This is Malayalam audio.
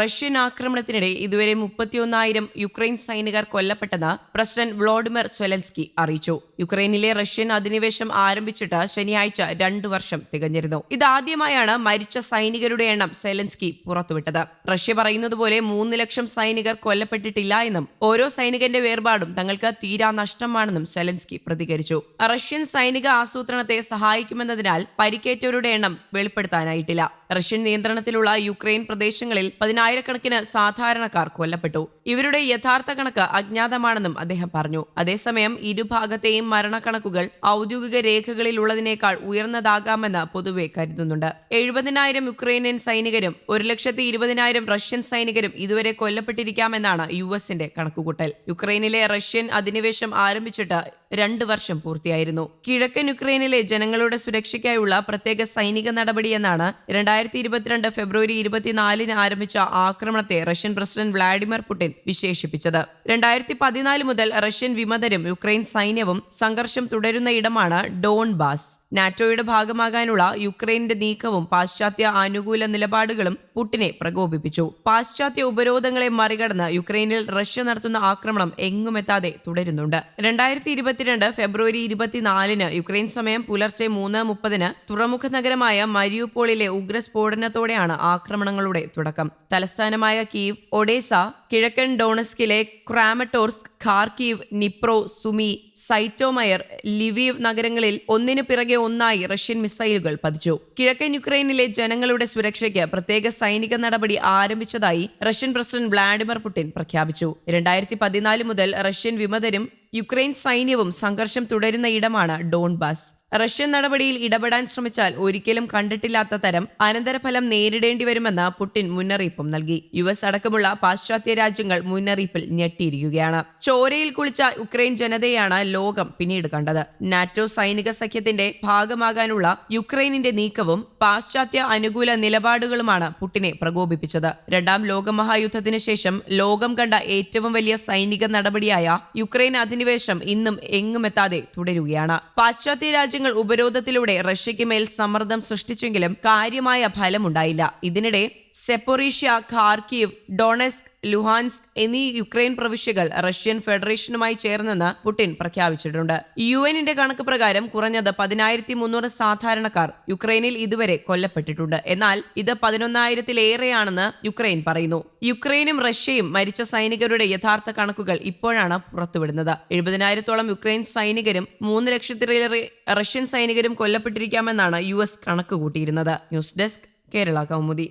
റഷ്യൻ ആക്രമണത്തിനിടെ ഇതുവരെ മുപ്പത്തിയൊന്നായിരം യുക്രൈൻ സൈനികർ കൊല്ലപ്പെട്ടെന്ന് പ്രസിഡന്റ് വ്ളോഡിമിർ സ്വെലൻസ്കി അറിയിച്ചു. യുക്രൈനിലെ റഷ്യൻ അധിനിവേശം ആരംഭിച്ചിട്ട് ശനിയാഴ്ച രണ്ടു വർഷം തികഞ്ഞിരുന്നു. ഇതാദ്യമായാണ് മരിച്ച സൈനികരുടെ എണ്ണം സെലൻസ്കി പുറത്തുവിട്ടത്. റഷ്യ പറയുന്നത് പോലെ മൂന്ന് ലക്ഷം സൈനികർ കൊല്ലപ്പെട്ടിട്ടില്ല എന്നും ഓരോ സൈനികന്റെ വേർപാടും തങ്ങൾക്ക് തീരാ നഷ്ടമാണെന്നും സെലൻസ്കി പ്രതികരിച്ചു. റഷ്യൻ സൈനിക ആസൂത്രണത്തെ സഹായിക്കുമെന്നതിനാൽ പരിക്കേറ്റവരുടെ എണ്ണം വെളിപ്പെടുത്താനായിട്ടില്ല. റഷ്യൻ നിയന്ത്രണത്തിലുള്ള യുക്രൈൻ പ്രദേശങ്ങളിൽ പതിനായിരക്കണക്കിന് സാധാരണക്കാർ കൊല്ലപ്പെട്ടു. ഇവരുടെ യഥാർത്ഥ കണക്ക് അജ്ഞാതമാണെന്നും അദ്ദേഹം പറഞ്ഞു. അതേസമയം ഇരുഭാഗത്തെയും മരണക്കണക്കുകൾ ഔദ്യോഗിക രേഖകളിലുള്ളതിനേക്കാൾ ഉയർന്നതാകാമെന്ന് പൊതുവെ കരുതുന്നുണ്ട്. എഴുപതിനായിരം യുക്രൈനിയൻ സൈനികരും ഒരു ലക്ഷത്തി ഇരുപതിനായിരം റഷ്യൻ സൈനികരും ഇതുവരെ കൊല്ലപ്പെട്ടിരിക്കാമെന്നാണ് യു എസിന്റെ കണക്കുകൂട്ടൽ. യുക്രൈനിലെ റഷ്യൻ അധിനിവേശം ആരംഭിച്ചിട്ട് രണ്ട് വർഷം പൂർത്തിയായിരുന്നു. കിഴക്കൻ യുക്രൈനിലെ ജനങ്ങളുടെ സുരക്ഷയ്ക്കായുള്ള പ്രത്യേക സൈനിക നടപടിയെന്നാണ് രണ്ടായിരത്തി ഇരുപത്തിരണ്ട് ഫെബ്രുവരി ഇരുപത്തിനാലിന് ആരംഭിച്ച ആക്രമണത്തെ റഷ്യൻ പ്രസിഡന്റ് വ്ളാഡിമിർ പുടിൻ വിശേഷിപ്പിച്ചത്. രണ്ടായിരത്തി പതിനാല് മുതൽ റഷ്യൻ വിമതരും യുക്രൈൻ സൈന്യവും സംഘർഷം തുടരുന്ന ഇടമാണ് ഡോൺ ബാസ് നാറ്റോയുടെ ഭാഗമാകാനുള്ള യുക്രൈന്റെ നീക്കവും പാശ്ചാത്യ ആനുകൂല നിലപാടുകളും പുട്ടിനെ പ്രകോപിപ്പിച്ചു. പാശ്ചാത്യ ഉപരോധങ്ങളെ മറികടന്ന് യുക്രൈനിൽ റഷ്യ നടത്തുന്ന ആക്രമണം എങ്ങുമെത്താതെ തുടരുന്നുണ്ട്. രണ്ടായിരത്തി ഇരുപത്തിരണ്ട് ഫെബ്രുവരി ഇരുപത്തിനാലിന് യുക്രൈൻ സമയം പുലർച്ചെ മൂന്ന് മുപ്പതിന് തുറമുഖ നഗരമായ മരിയുപോളിലെ ഉഗ്രസ്ഫോടനത്തോടെയാണ് ആക്രമണങ്ങളുടെ തുടക്കം. തലസ്ഥാനമായ കീവ് ഒഡേസ കിഴക്കൻ ഡോണസ്കിലെ Kramatorsk Kharkiv Dnipro Sumy Zhytomyr Lviv നഗരങ്ങളിൽ ഒന്നിനു പിറകെ ഒന്നായി റഷ്യൻ മിസൈലുകൾ പതിച്ചു. കിഴക്കൻ യുക്രൈനിലെ ജനങ്ങളുടെ സുരക്ഷയ്ക്ക് പ്രത്യേക സൈനിക നടപടി ആരംഭിച്ചതായി റഷ്യൻ പ്രസിഡന്റ് വ്ളാഡിമിർ പുടിൻ പ്രഖ്യാപിച്ചു. രണ്ടായിരത്തി പതിനാല് മുതൽ റഷ്യൻ വിമതരും യുക്രൈൻ സൈന്യവും സംഘർഷം തുടരുന്ന ഇടമാണ് ഡോൺബാസ്. റഷ്യൻ നടപടിയിൽ ഇടപെടാൻ ശ്രമിച്ചാൽ ഒരിക്കലും കണ്ടിട്ടില്ലാത്ത തരം അനന്തരഫലം നേരിടേണ്ടി വരുമെന്ന് പുടിൻ മുന്നറിയിപ്പും നൽകി. യു എസ് അടക്കമുള്ള പാശ്ചാത്യ രാജ്യങ്ങൾ മുന്നറിയിപ്പിൽ ഞെട്ടിയിരിക്കുകയാണ്. ചോരയിൽ കുളിച്ച യുക്രൈൻ ജനതയാണ് ലോകം പിന്നീട് കണ്ടത്. നാറ്റോ സൈനിക സഖ്യത്തിന്റെ ഭാഗമാകാനുള്ള യുക്രൈനിന്റെ നീക്കവും പാശ്ചാത്യ അനുകൂല നിലപാടുകളുമാണ് പുടിനെ പ്രകോപിപ്പിച്ചത്. രണ്ടാം ലോകമഹായുദ്ധത്തിന് ശേഷം ലോകം കണ്ട ഏറ്റവും വലിയ സൈനിക നടപടിയായ യുക്രൈൻ അധിനിവേശം ഇന്നും എങ്ങുമെത്താതെ തുടരുകയാണ്. പാശ്ചാത്യ രാജ്യങ്ങൾ ഉപരോധത്തിലൂടെ റഷ്യയ്ക്ക് മേൽ സമ്മർദ്ദം സൃഷ്ടിച്ചെങ്കിലും കാര്യമായ ഫലമുണ്ടായില്ല. ഇതിനിടെ സെപ്പൊറീഷ്യ ഖാർക്കീവ് ഡോണെസ്ക് ലുഹാൻസ്ക് എന്നീ യുക്രൈൻ പ്രവിശ്യകൾ റഷ്യൻ ഫെഡറേഷനുമായി ചേർന്നെന്ന് പുടിൻ പ്രഖ്യാപിച്ചിട്ടുണ്ട്. യു എന്നിന്റെ കണക്ക് പ്രകാരം കുറഞ്ഞത് പതിനായിരത്തി മുന്നൂറ് സാധാരണക്കാർ യുക്രൈനിൽ ഇതുവരെ കൊല്ലപ്പെട്ടിട്ടുണ്ട്. എന്നാൽ ഇത് പതിനൊന്നായിരത്തിലേറെയാണെന്ന് യുക്രൈൻ പറയുന്നു. യുക്രൈനും റഷ്യയും മരിച്ച സൈനികരുടെ യഥാർത്ഥ കണക്കുകൾ ഇപ്പോഴാണ് പുറത്തുവിടുന്നത്. എഴുപതിനായിരത്തോളം യുക്രൈൻ സൈനികരും മൂന്ന് ലക്ഷത്തിലേറെ റഷ്യൻ സൈനികരും കൊല്ലപ്പെട്ടിരിക്കാമെന്നാണ് യു എസ് കണക്ക് കൂട്ടിയിരുന്നത്. News desk Kerala Kaumudi.